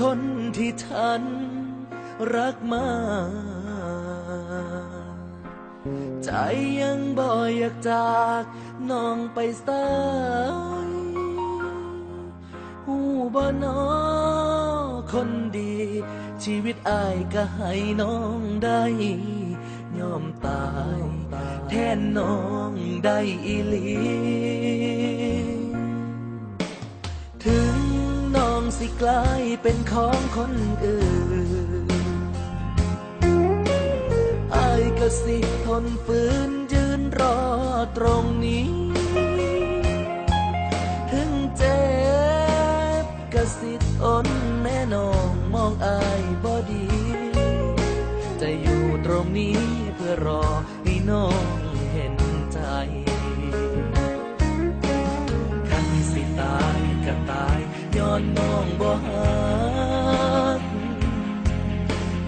คนที่ฉันรักมากใจยังบ่อยากจากน้องไปสายหูบ่นอคนดี ชีวิตอายก็ให้น้องได้ยอมตาย แทนน้องได้อีหลี น้กลายเป็นของคนอื่นอายก็สิทนฝืนยืนรอตรงนี้ ถึงเจ็บก็สิทนแม่น้องมองอายบอดี จะอยู่ตรงนี้เพื่อรอให้น้อง ย้อนน้องบ่ฮัก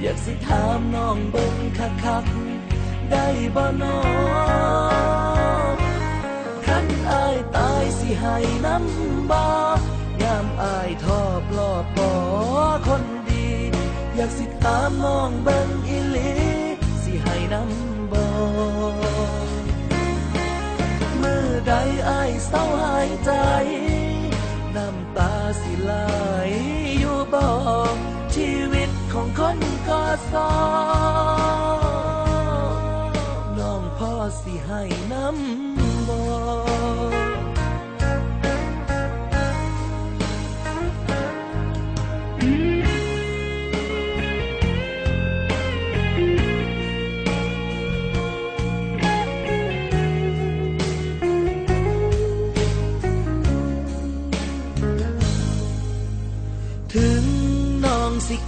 อยากสิถามน้องเบิ่งคักๆได้บ่น้องคันอายตายสิให้น้ำบ่ยามอายทอบลอบบ่คนดี อยากสิถามน้องเบิ่ง สอน้องพ่อสิให้น้ำ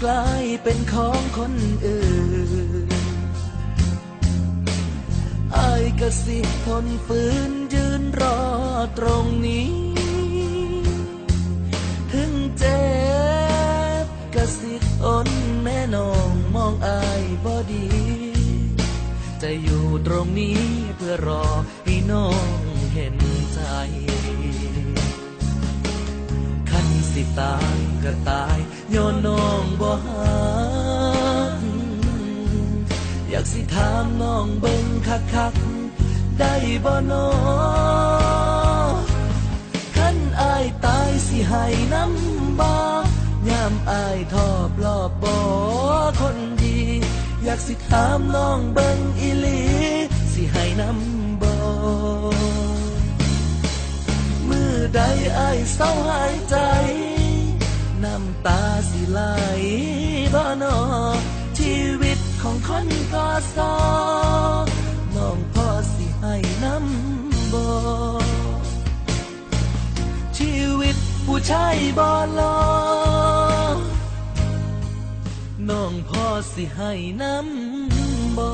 กลายเป็นของคนอื่นอายก็สิทนฝืนยืนรอตรงนี้ ถึงเจ็บก็สิทนแม่น้องมองอายบอดี จะอยู่ตรงนี้เพื่อรอให้น้องเห็นใจ สิตายก็ตายย้อนน้องบ่ฮักอยากสิถามน้องเบิ่งคักๆได้บ่น้อคันอายตายสิให้น้ำบ่ยามอายทอบรอบบ่คนดี อยากสิถามน้องเบิ่งอีหลีสิให้น้ำบ่มือใดอายเศร้าหายใจ ตาสิไหลบ่นอชีวิตของคนก็สอน้องพ่อสิให้น้ำบ่ชีวิตผู้ชายบ่รอน้องพ่อสิให้น้ำบ่